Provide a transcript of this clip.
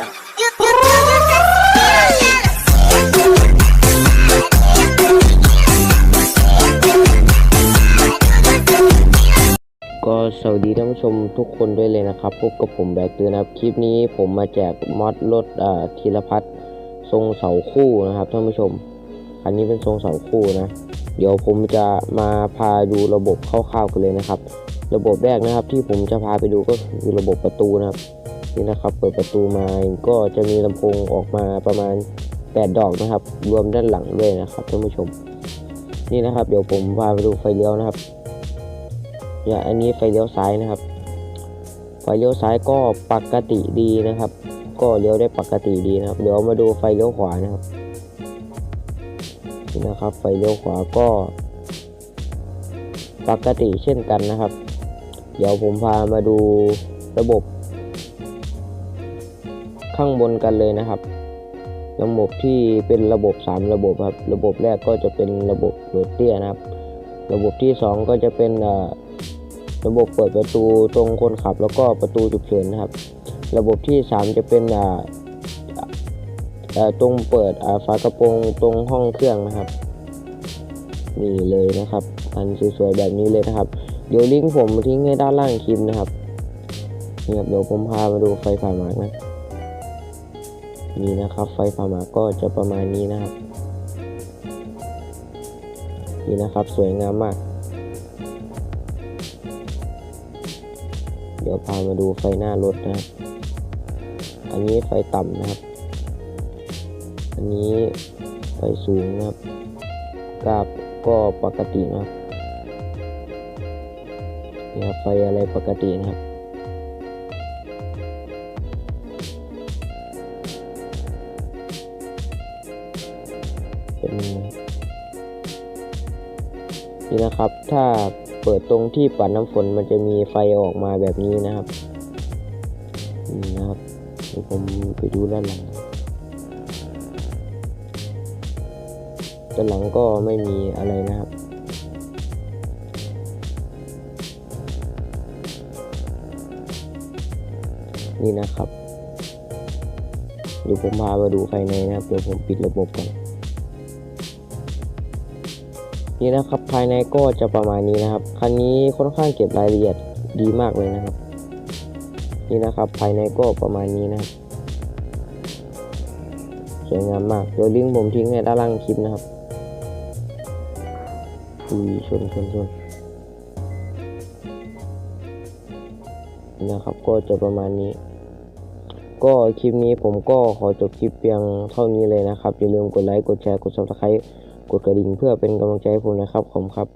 ต่อก็สวัสดีท่านผู้ชมทุกคนด้วยเลยนะครับ พบกับผมแบกเตือนนะครับ คลิปนี้ผมมาแจกมอดรถธีรพัฒน์ทรงเสาคู่นะครับท่านผู้ชม อันนี้เป็นทรงเสาคู่นะ เดี๋ยวผมจะมาพาดูระบบคร่าวๆกันเลยนะครับ ระบบแรกนะครับที่ผมจะพาไปดูก็คือระบบประตูนะครับ นี่นะครับ เปิดประตูมาก็จะมีลำโพงออกมาประมาณ 8 ดอกนะครับ รวมด้านหลังด้วยนะครับท่านผู้ชม นี่นะครับเดี๋ยวผมพาไปดูไฟเลี้ยวนะครับอย่างอันนี้ไฟเลี้ยวซ้ายนะครับ ไฟเลี้ยวซ้ายก็ปกติดีนะครับ ก็เลี้ยวได้ปกติดีนะครับ เดี๋ยวมาดูไฟเลี้ยวขวานะครับนี่นะครับ ไฟเลี้ยวขวาก็ ปกติเช่นกันนะครับ เดี๋ยวผมพามาดูระบบ ข้างบนกันเลยนะครับ ระบบที่เป็นระบบ 3 ระบบครับ ระบบแรกก็จะเป็นระบบโรดเตี้ยนะครับ ระบบที่ 2 ก็จะเป็นระบบเปิดประตูตรงคนขับ แล้วก็ประตูฉุกเฉินนะครับ ระบบที่ 3 จะเป็นตรงเปิดฝากระโปรงตรงห้องเครื่องนะครับนี่เลยนะครับ อันสวยๆแบบนี้เลยนะครับ เดี๋ยวลิงก์ผมทิ้งให้ด้านล่างคลิปนะครับนี่ครับเดี๋ยวผมพามาดูไฟผ่าหมากนะ นี่นะครับ ไฟผ่าหมาก็จะประมาณนี้นะครับ นี่นะครับสวยงามมาก เดี๋ยวพามาดูไฟหน้ารถนะครับ อันนี้ไฟต่ำนะครับ อันนี้ไฟสูงนะครับกราบก็ปกตินะครับนี่ครับไฟอะไรปกตินะครับ เป็นนี่นะครับ ถ้าเปิดตรงที่ปัดน้ำฝนมันจะมีไฟออกมาแบบนี้นะครับนี่นะครับเดี๋ยวผมไปดูด้านหลังด้านหลังก็ไม่มีอะไรนะครับนี่นะครับเดี๋ยวผมพามาดูภายในนะครับ เดี๋ยวผมปิดระบบก่อน นี่นะครับภายในก็จะประมาณนี้นะครับ คันนี้ค่อนข้างเก็บรายละเอียดดีมากเลยนะครับ นี่นะครับภายในก็ประมาณนี้นะครับสวยงามมากเดี๋ยวลิงก์ผมทิ้งให้ด้านล่างคลิปนะครับอุ้ยชนชนชนนี่นะครับก็จะประมาณนี้ ก็คลิปนี้ผมก็ขอจบคลิปเพียงเท่านี้เลยนะครับ อย่าลืมกดไลค์กดแชร์กด subscribe กดกระดิ่งเพื่อเป็นกำลังใจให้ผมนะครับขอบคุณครับ